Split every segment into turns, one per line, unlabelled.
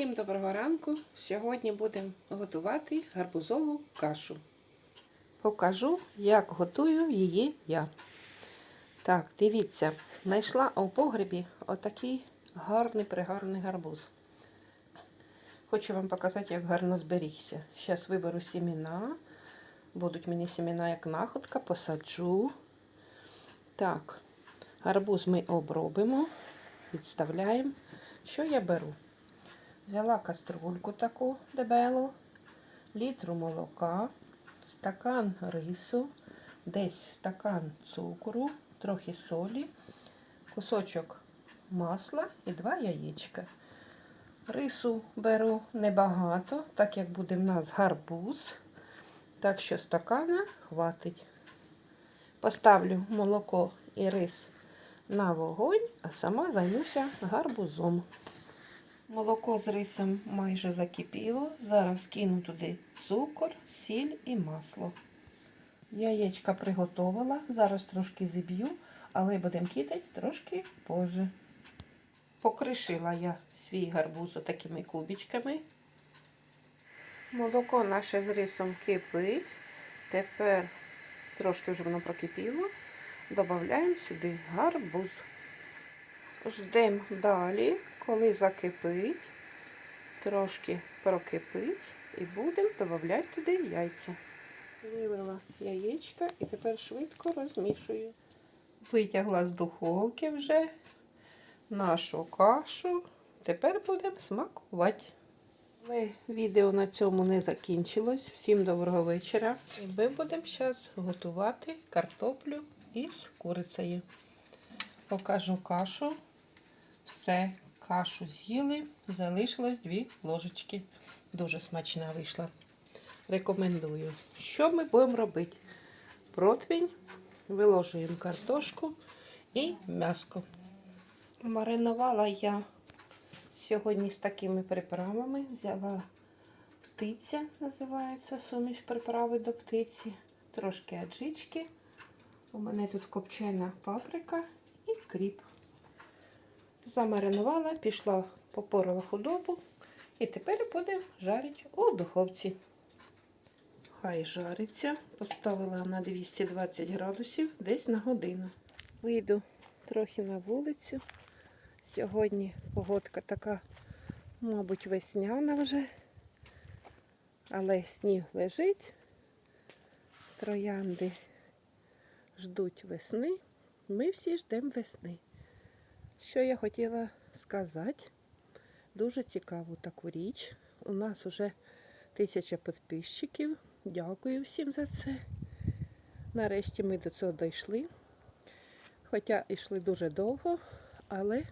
Всім доброго ранку. Сьогодні будемо готувати гарбузову кашу. Покажу, як готую її я. Так, дивіться, знайшла у погребі отакий гарний пригарний гарбуз. Хочу вам показати, як гарно зберігся. Зараз виберу сімена. Будуть мені сімена як находка, посаджу. Так, гарбуз ми обробимо, відставляємо. Що я беру? Взяла каструльку таку дебелу, літру молока, стакан рису, десь стакан цукру, трохи солі, кусочок масла і два яєчка. Рису беру небагато, так як буде в нас гарбуз, так що стакана хватить. Поставлю молоко і рис на вогонь, а сама займуся гарбузом. Молоко з рисом майже закипіло. Зараз кину туди цукор, сіль і масло. Яєчка приготувала. Зараз трошки зіб'ю, але будемо кидати трошки позже. Покришила я свій гарбуз такими кубичками. Молоко наше з рисом кипить. Тепер трошки вже воно прокипіло. Додаємо сюди гарбуз. Ждемо далі, коли закипить, трошки прокипить і будемо додавати туди яйця. Вилила яєчка і тепер швидко розмішую. Витягла з духовки вже нашу кашу. Тепер будемо смакувати. Але відео на цьому не закінчилось. Всім доброго вечора. І ми будемо зараз готувати картоплю із курицею. Покажу кашу. Все, кашу з'їли, залишилось дві ложечки. Дуже смачна вийшла. Рекомендую. Що ми будемо робити? Противень, виложуємо картошку і м'яско. Маринувала я сьогодні з такими приправами. Взяла птиця, називається суміш приправи до птиці, трошки аджички. У мене тут копчена паприка і кріп. Замаринувала, пішла, попорила худобу і тепер будемо жарити у духовці. Хай жариться. Поставила на 220 градусів десь на годину. Вийду трохи на вулицю. Сьогодні погодка така, мабуть, весняна вже, але сніг лежить. Троянди ждуть весни. Ми всі ждемо весни. Що я хотіла сказати? Дуже цікаву таку річ. У нас вже тисяча підписчиків. Дякую всім за це. Нарешті ми до цього дійшли. Хоча йшли дуже довго, але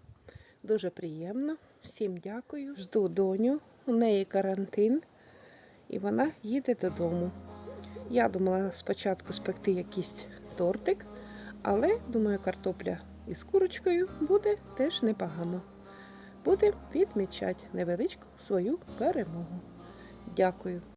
дуже приємно. Всім дякую. Жду доню. У неї карантин і вона їде додому. Я думала спочатку спекти якийсь тортик, але думаю, картопля із курочкою буде теж непогано. Будемо відмічати невеличку свою перемогу. Дякую.